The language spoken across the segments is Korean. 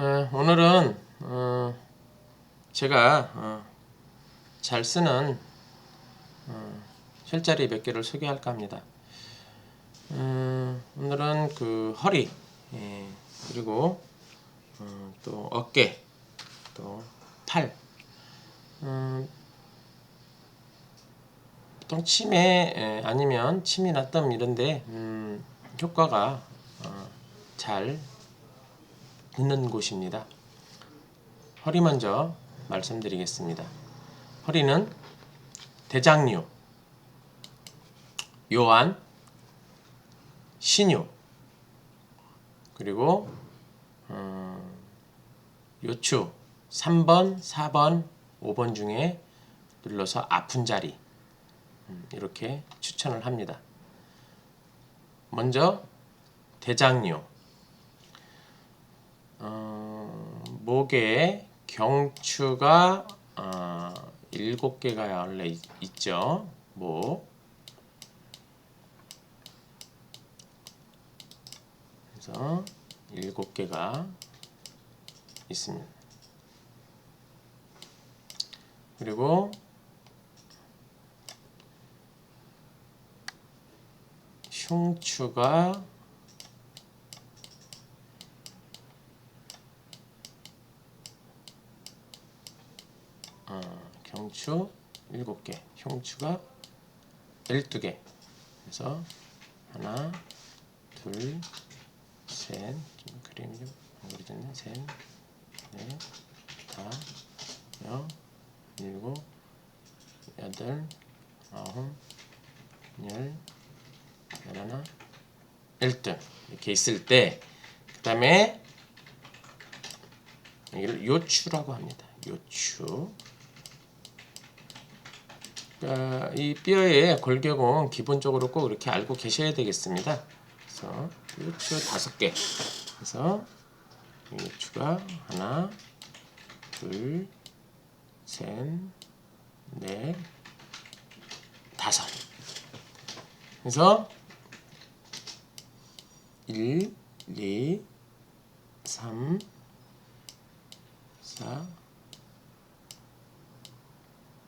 어, 오늘은 어, 제가 어, 잘 쓰는 어, 혈자리 몇 개를 소개할까 합니다. 음, 오늘은 그 허리 예, 그리고 어, 또 어깨 또 팔. 음, 보통 치매 예, 아니면 침이나 뜸 이런데 음, 효과가 어, 잘 있는 곳입니다. 허리 먼저 말씀드리겠습니다. 허리는 대장류, 요한, 신유, 그리고 음, 요추 3번, 4번, 5번 중에 눌러서 아픈 자리 음, 이렇게 추천을 합니다. 먼저 대장류 어, 목에 경추가 어, 7개가 원래 있, 있죠. 목 그래서 7개가 있습니다. 그리고 흉추가 어, 경추 7개, 흉추가 12개. 그래서 하나, 둘, 셋, 좀 그림이 좀 그려졌네. 셋, 넷, 다, 여, 일곱, 여덟, 아홉, 열, 열하나, 일등 이렇게 있을 때, 그 다음에 여기를 요추라고 합니다. 요추. 그러니까 이 뼈의 골격은 기본적으로 꼭 이렇게 알고 계셔야 되겠습니다. 그래서 요추 다섯 개. 그래서 요추가 하나, 둘, 셋, 넷, 다섯. 그래서 1, 2, 3, 4,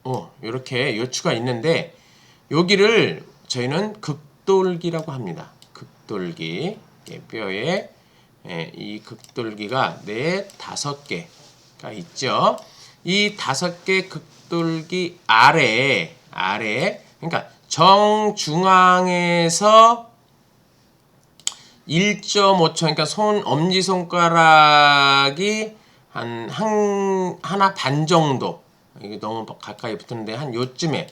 어, 이렇게 요추가 있는데 여기를 저희는 극돌기라고 합니다. 극돌기 예, 뼈에 예, 이 극돌기가 네 다섯 개가 있죠. 이 다섯 개 극돌기 아래 아래 그러니까 정중앙에서 1.5초 그러니까 손 엄지 손가락이 한, 한 하나 반 정도 이게 너무 가까이 붙었는데 한 요쯤에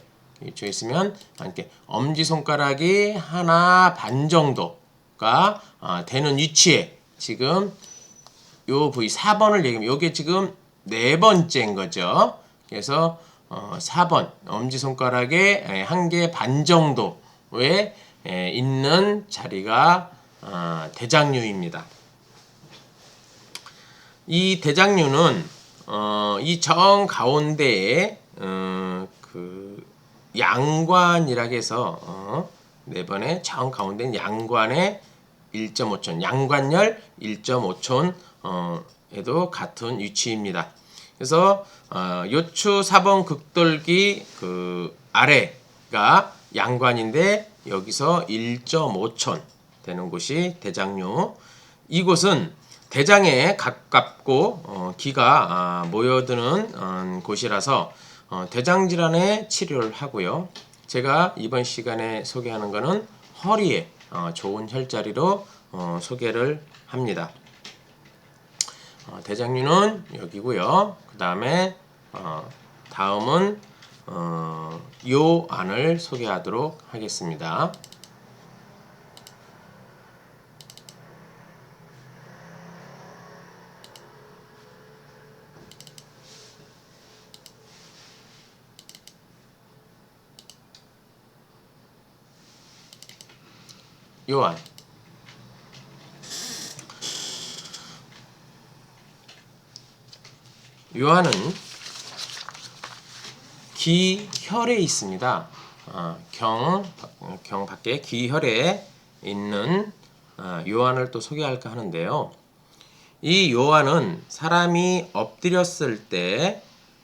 이쪽 있으면 이렇게 엄지 손가락이 하나 반 정도가 어, 되는 위치에 지금 요 부위 4번을 얘기하면 요게 지금 네 번째인 거죠. 그래서 어, 4번 엄지 손가락에 한개 반 정도에 에, 있는 자리가 어, 대장류입니다. 이 대장류는 어, 이 정 가운데에 어, 그 양관이라 해서 어, 네 번의 정 가운데 양관의 1.5촌 양관열 1.5촌 어, 에도 같은 위치입니다. 그래서 어, 요추 4번 극돌기 그 아래가 양관인데 여기서 1.5촌 되는 곳이 대장류. 이곳은 대장에 가깝고 어, 기가 아, 모여드는 어, 곳이라서 어, 대장 질환의 치료를 하고요. 제가 이번 시간에 소개하는 것은 허리에 어, 좋은 혈자리로 어, 소개를 합니다. 어, 대장류는 여기고요. 그 다음에 어, 다음은 어, 요 안을 소개하도록 하겠습니다. 요한 요한은 기혈에 있습니다. 어, 경, 경 밖에 기혈에 있는 어, 요한을 또 소개할까 하는데요. 이 요한은 사람이 엎드렸을 때,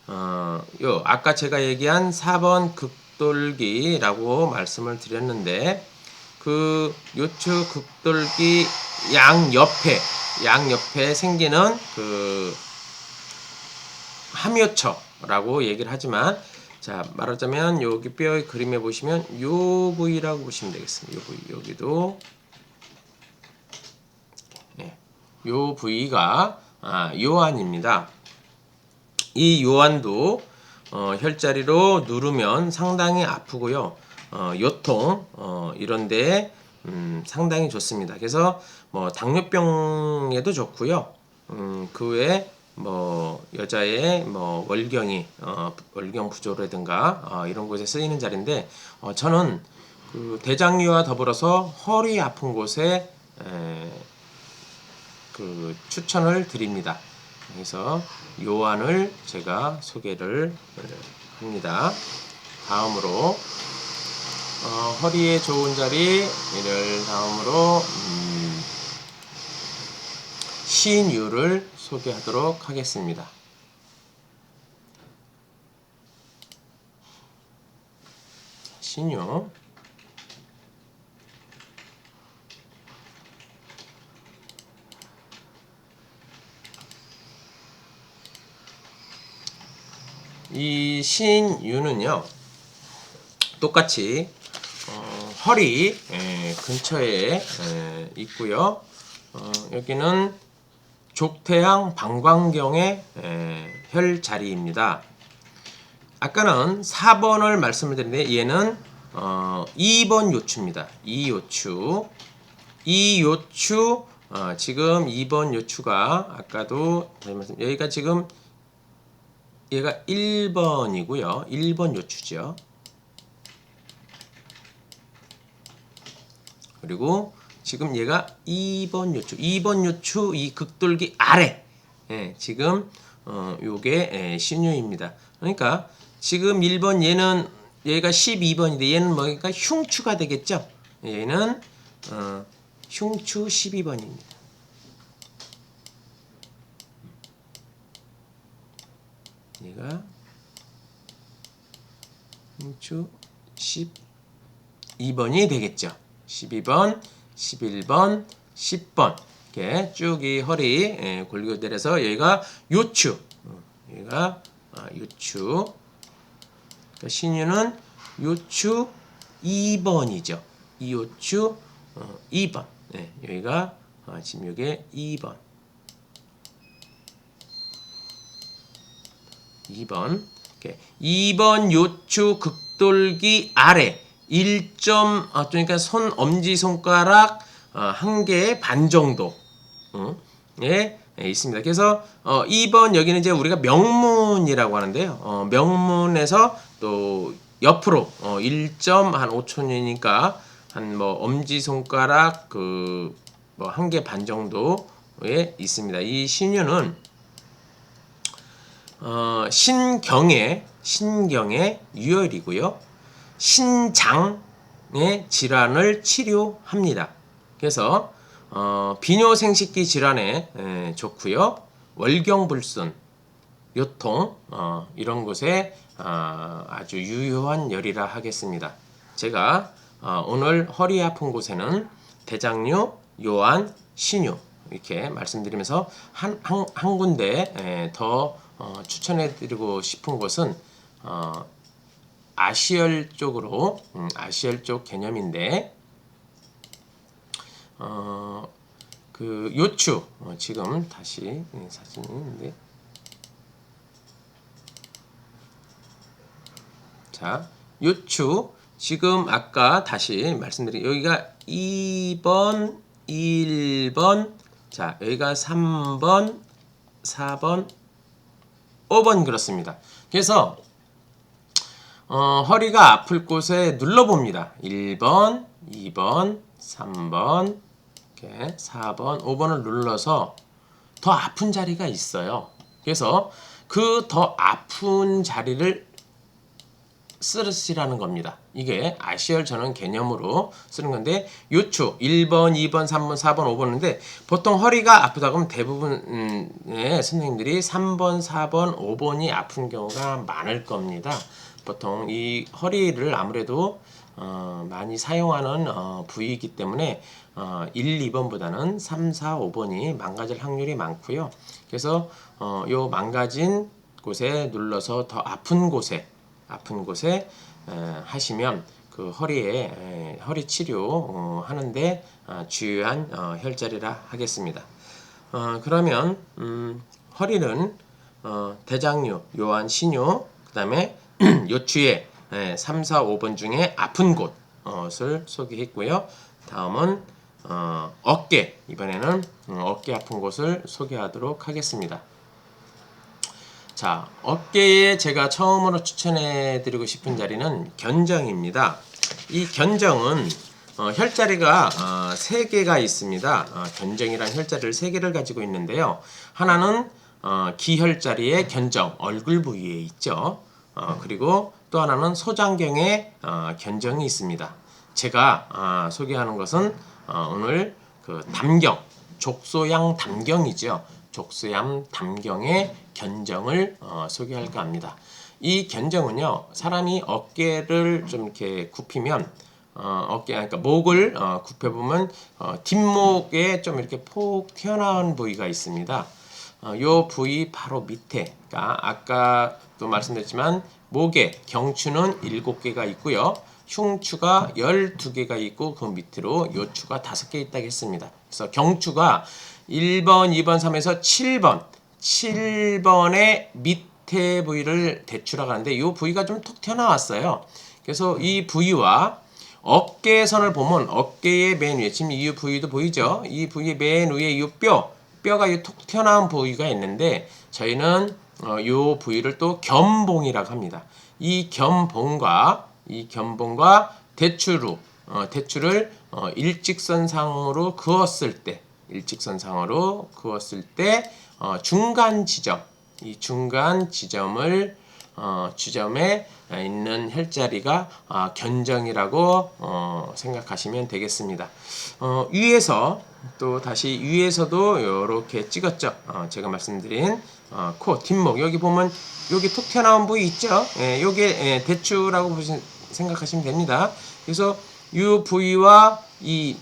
어, 요, 아까 제가 얘기한 4번 극돌기라고 말씀을 드렸는데, 그 요추 극돌기 양 옆에, 양 옆에 생기는 그 함요처라고 얘기를 하지만, 자, 말하자면 여기 뼈의 그림에 보시면 요 부위라고 보시면 되겠습니다. 요 부위, 여기도 요 부위가 아, 요한입니다. 이 요한도 어, 혈자리로 누르면 상당히 아프고요. 어, 요통 어, 이런데 음, 상당히 좋습니다. 그래서 뭐 당뇨병에도 좋고요. 음, 그 외에 뭐 여자의 뭐 월경이 어, 월경 부조라든가 어, 이런 곳에 쓰이는 자리인데 어, 저는 그 대장류와 더불어서 허리 아픈 곳에 에, 그 추천을 드립니다. 그래서 요한을 제가 소개를 합니다. 다음으로 어, 허리에 좋은 자리를 다음으로 음, 신유를 소개하도록 하겠습니다. 신유 이 신유는요 똑같이 어, 허리 에, 근처에 에, 있고요 어, 여기는 족태양 방광경의 에, 혈 자리입니다 아까는 4번을 말씀을 드렸는데 얘는 어, 2번 요추입니다 2요추 2요추 어, 지금 2번 요추가 아까도 여기가 지금 얘가 1번이고요. 1번 요추죠. 그리고 지금 얘가 2번 요추. 2번 요추 이 극돌기 아래. 예, 지금 어, 요게 예, 신유입니다. 그러니까 지금 1번 얘는 얘가 12번인데 얘는 뭐니까 흉추가 되겠죠. 얘는 어, 흉추 12번입니다. 얘가 흉추 12번이 되겠죠. 12번, 11번, 10번. 이렇게 쭉 이 허리 예, 내려서 여기가 요추. 어, 여기가 아, 요추. 그러니까 신유는 요추 2번이죠. 이 요추 어, 2번. 네, 여기가 아, 지금 여기 2번. 2번. 이렇게. 2번 요추 극돌기 아래 1점 아, 그러니까 손 엄지 손가락 어, 한 개의 반 정도 어, 예, 예, 있습니다. 그래서 어, 2번 여기는 이제 우리가 명문이라고 하는데요. 어, 명문에서 또 옆으로 어, 1점 한 5촌이니까 한 뭐 엄지 손가락 그 뭐 한 개 반 정도에 있습니다. 이 신유는 어, 신경의 신경의 유혈이고요. 신장의 질환을 치료합니다. 그래서 어, 비뇨생식기 질환에 에, 좋고요. 월경불순, 요통 어, 이런 곳에 어, 아주 유효한 열이라 하겠습니다. 제가 어, 오늘 허리 아픈 곳에는 대장류, 요한, 신유 이렇게 말씀드리면서 한, 한, 한 군데 에, 더 어, 추천해드리고 싶은 곳은 어, 아시얼 쪽으로 음, 아시얼 쪽 개념인데 어, 그 요추 어, 지금 다시 사진이 있는데 자 요추 지금 아까 다시 말씀드린 여기가 2번 1번 자 여기가 3번 4번 5번 그렇습니다. 그래서 어, 허리가 아플 곳에 눌러봅니다. 1번, 2번, 3번, 이렇게 4번, 5번을 눌러서 더 아픈 자리가 있어요. 그래서 그 더 아픈 자리를 쓰시라는 겁니다. 이게 아시얼 전원 개념으로 쓰는 건데 요추 1번, 2번, 3번, 4번, 5번인데 보통 허리가 아프다 그러면 대부분의 선생님들이 3번, 4번, 5번이 아픈 경우가 많을 겁니다. 보통 이 허리를 아무래도 어, 많이 사용하는 어, 부위이기 때문에 어, 1, 2번보다는 3, 4, 5번이 망가질 확률이 많고요. 그래서 어, 요 망가진 곳에 눌러서 더 아픈 곳에 아픈 곳에 에, 하시면 그 허리에 에, 허리 치료 어, 하는데 어, 주요한 어, 혈자리라 하겠습니다. 어, 그러면 음, 허리는 어, 대장류, 요한 신유, 그다음에 요추의 에, 3, 4, 5번 중에 아픈 곳을 소개했고요. 다음은 어, 어깨 이번에는 음, 어깨 아픈 곳을 소개하도록 하겠습니다. 자, 어깨에 제가 처음으로 추천해 드리고 싶은 자리는 견정입니다. 이 견정은 어, 혈자리가 어, 세 개가 있습니다. 어, 견정이란 혈자리를 세 개를 가지고 있는데요. 하나는 어, 기혈자리의 견정, 얼굴 부위에 있죠. 어, 그리고 또 하나는 소장경에 어, 견정이 있습니다. 제가 아, 소개하는 것은 어, 오늘 그 담경, 족소양 담경이죠. 족소양 담경의 견정을 어, 소개할까 합니다. 이 견정은요, 사람이 어깨를 좀 이렇게 굽히면 어, 어깨, 그러니까 목을 어, 굽혀보면 어, 뒷목에 좀 이렇게 폭 튀어나온 부위가 있습니다. 어, 요 부위 바로 밑에, 그러니까 아까도 말씀드렸지만 목에 경추는 7개가 있고요. 흉추가 12개가 있고 그 밑으로 요추가 5개 있다고 했습니다. 그래서 경추가 1번, 2번, 3에서 7번, 7번의 밑에 부위를 대추라고 하는데 이 부위가 좀톡 튀어나왔어요. 그래서 이 부위와 어깨선을 보면 어깨의 맨 위에 지금 이 부위도 보이죠? 이 부위 맨 위에 이 뼈, 뼈가 이톡 튀어나온 부위가 있는데 저희는 어, 이 부위를 또 견봉이라고 합니다. 이 견봉과 이 견봉과 대추로 어, 대추를 어, 일직선상으로 그었을 때 일직선상으로 그었을 때 어, 중간 지점 이 중간 지점을 어, 지점에 있는 혈자리가 아, 견정이라고 어, 생각하시면 되겠습니다. 어, 위에서 또 다시 위에서도 이렇게 찍었죠. 어, 제가 말씀드린 어, 코 뒷목 여기 보면 여기 톡 튀어나온 부위 있죠. 예, 요게 예, 대추라고 보시, 생각하시면 됩니다. 그래서 이 부위와 이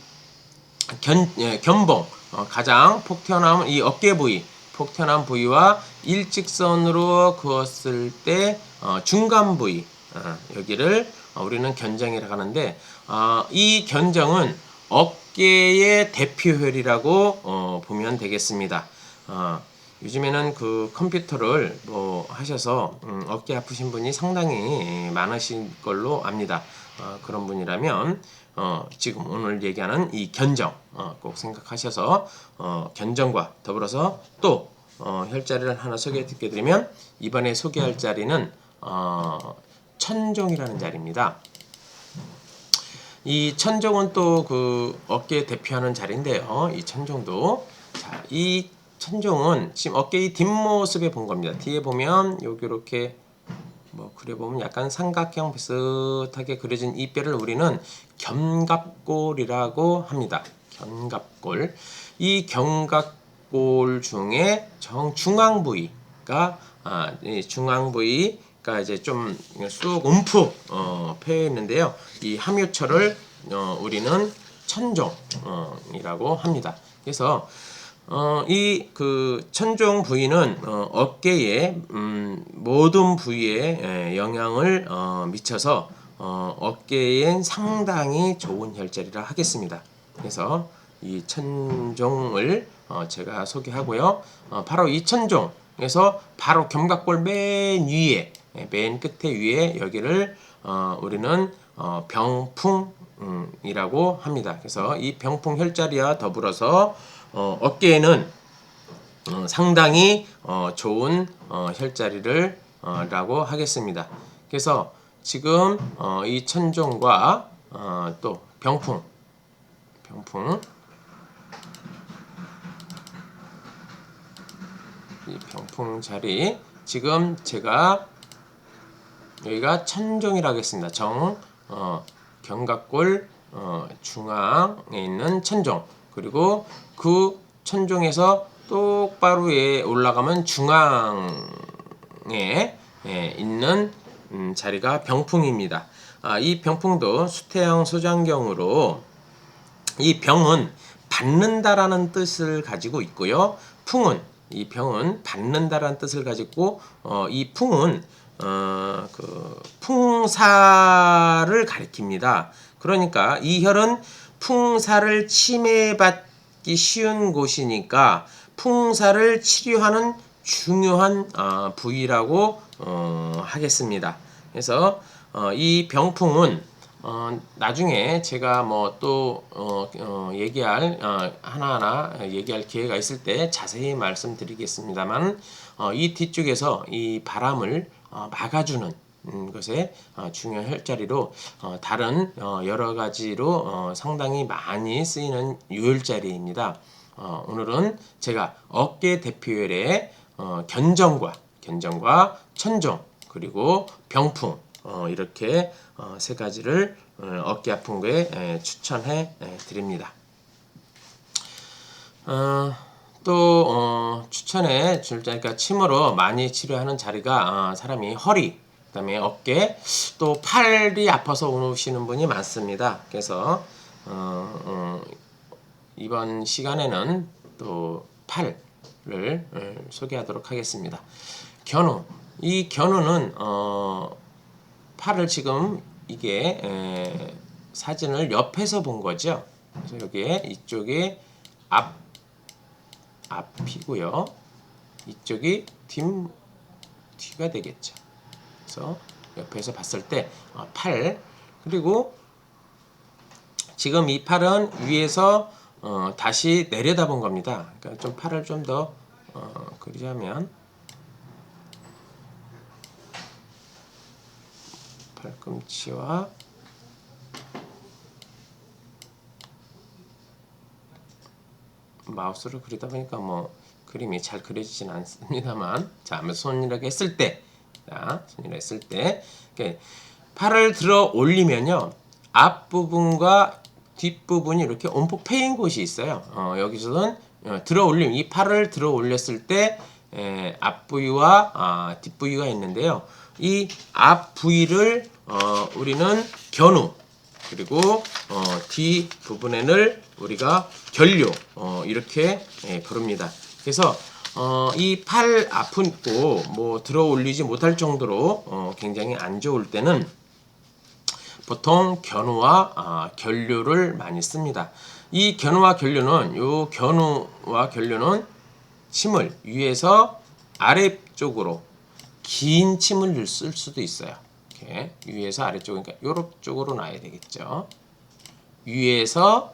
견, 예, 견봉 어, 가장 폭 튀어나온 이 어깨 부위 폭 튀어나온 부위와 일직선으로 그었을 때 어, 중간 부위 어, 여기를 어, 우리는 견정이라고 하는데 어, 이 견정은 어깨 의 대표혈이라고 어, 보면 되겠습니다. 어, 요즘에는 그 컴퓨터를 뭐 하셔서 음, 어깨 아프신 분이 상당히 많으신 걸로 압니다. 어, 그런 분이라면 어, 지금 오늘 얘기하는 이 견정 어, 꼭 생각하셔서 어, 견정과 더불어서 또 어, 혈자리를 하나 소개해 드리면 이번에 소개할 자리는 어, 천종이라는 자리입니다. 이 천종은 또 그 어깨 대표하는 자리인데요. 이 천종도 자, 이 천종은 지금 어깨의 뒷모습에 본 겁니다. 뒤에 보면 여기 이렇게 뭐 그래 보면 약간 삼각형 비슷하게 그려진 이 뼈를 우리는 견갑골이라고 합니다. 견갑골. 이 견갑골 중에 정 중앙 부위가 아, 이 중앙 부위 가 이제 좀쑥 움푹 어, 패여 있는데요. 이 함유철을 어, 우리는 천종이라고 합니다. 그래서 어, 이 그 천종 부위는 어, 어깨의 음, 모든 부위에 에, 영향을 어, 미쳐서 어, 어깨엔 상당히 좋은 혈자리라 하겠습니다. 그래서 이 천종을 어, 제가 소개하고요. 어, 바로 이 천종에서 바로 견갑골 맨 위에 예, 맨 끝에 위에 여기를 어, 우리는 어, 병풍이라고 합니다. 그래서 이 병풍 혈자리와 더불어서 어, 어깨에는 어, 상당히 어, 좋은 어, 혈자리를 어, 라고 하겠습니다. 그래서 지금 어, 이 천종과 어, 또 병풍 병풍 이 병풍 자리 지금 제가 여기가 천종이라고 했습니다. 정 어, 견갑골 어, 중앙에 있는 천종 그리고 그 천종에서 똑바로 위에 올라가면 중앙에 예, 있는 음, 자리가 병풍입니다. 아, 이 병풍도 수태형 소장경으로 이 병은 받는다라는 뜻을 가지고 있고요. 풍은 이 병은 받는다라는 뜻을 가지고 어, 이 풍은 어, 그 풍사를 가리킵니다. 그러니까 이 혈은 풍사를 침해받기 쉬운 곳이니까 풍사를 치료하는 중요한 어, 부위라고 어, 하겠습니다. 그래서 어, 이 병풍은 어, 나중에 제가 뭐또 어, 어, 얘기할 어, 하나하나 얘기할 기회가 있을 때 자세히 말씀드리겠습니다만 어, 이 뒤쪽에서 이 바람을 어, 막아주는 음, 것에 어, 중요한 혈자리로 어, 다른 어, 여러 가지로 어, 상당히 많이 쓰이는 유혈자리입니다. 어, 오늘은 제가 어깨 대표혈의 어, 견정과 견정과 천정 그리고 병풍 어, 이렇게 어, 세 가지를 어, 어깨 아픈 거에 에, 추천해 에, 드립니다. 어, 또 어, 추천해 줄 자리가 침으로 많이 치료하는 자리가 어, 사람이 허리, 그다음에 어깨, 또 팔이 아파서 오시는 분이 많습니다. 그래서 어, 어, 이번 시간에는 또 팔을 어, 소개하도록 하겠습니다. 견우, 이 견우는 어, 팔을 지금 이게 에, 사진을 옆에서 본 거죠. 그래서 여기에 이쪽에 앞 앞이고요. 이쪽이 뒷 뒤가 되겠죠. 그래서 옆에서 봤을 때 어, 팔 그리고 지금 이 팔은 위에서 어, 다시 내려다 본 겁니다. 그러니까 좀 팔을 좀더 어, 그리자면 팔꿈치와 마우스로 그리다 보니까 뭐 그림이 잘 그려지진 않습니다만 자, 한번 손 이렇게 했을 때 자, 손 이렇게 했을 때 이렇게 팔을 들어 올리면요 앞부분과 뒷부분이 이렇게 온폭 패인 곳이 있어요. 어, 여기서는 어, 들어 올림 이 팔을 들어 올렸을 때 에, 앞부위와 아, 뒷부위가 있는데요. 이 앞부위를 어, 우리는 견우 그리고 어, 뒤 부분에는 우리가 결료 어, 이렇게 예, 부릅니다. 그래서 어, 이 팔 아프고 뭐 들어 올리지 못할 정도로 어, 굉장히 안 좋을 때는 보통 견우와 아, 결료를 많이 씁니다. 이 견우와 결료는 요 견우와 결료는 침을 위에서 아래쪽으로 긴 침을 쓸 수도 있어요. 이렇게 위에서 아래쪽 그러니까 요렇 쪽으로 놔야 되겠죠. 위에서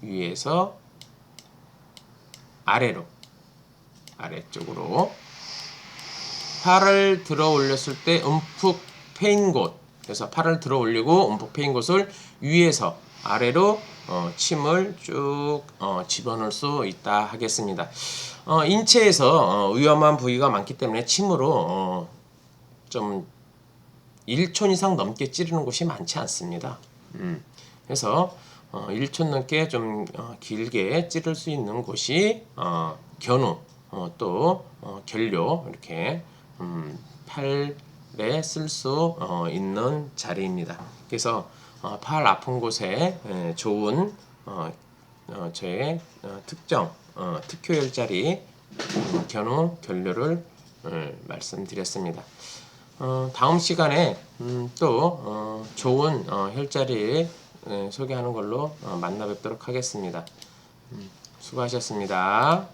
위에서 아래로 아래쪽으로 팔을 들어 올렸을 때 움푹 패인 곳 그래서 팔을 들어 올리고 움푹 패인 곳을 위에서 아래로 어, 침을 쭉 어, 집어넣을 수 있다 하겠습니다. 어, 인체에서 어, 위험한 부위가 많기 때문에 침으로 어, 좀 1촌 이상 넘게 찌르는 곳이 많지 않습니다. 음, 그래서 어, 1촌 넘게 좀 어, 길게 찌를 수 있는 곳이 어, 견우, 어, 또 어, 결료 이렇게 음, 팔에 쓸 수 어, 있는 자리입니다. 그래서 어, 팔 아픈 곳에 에, 좋은 어, 어, 저의 어, 특정 어, 특효 혈자리 음, 견우 결료를 어, 말씀드렸습니다. 어, 다음 시간에 음, 또 어, 좋은 어, 혈자리 에, 소개하는 걸로 어, 만나 뵙도록 하겠습니다. 음, 수고하셨습니다.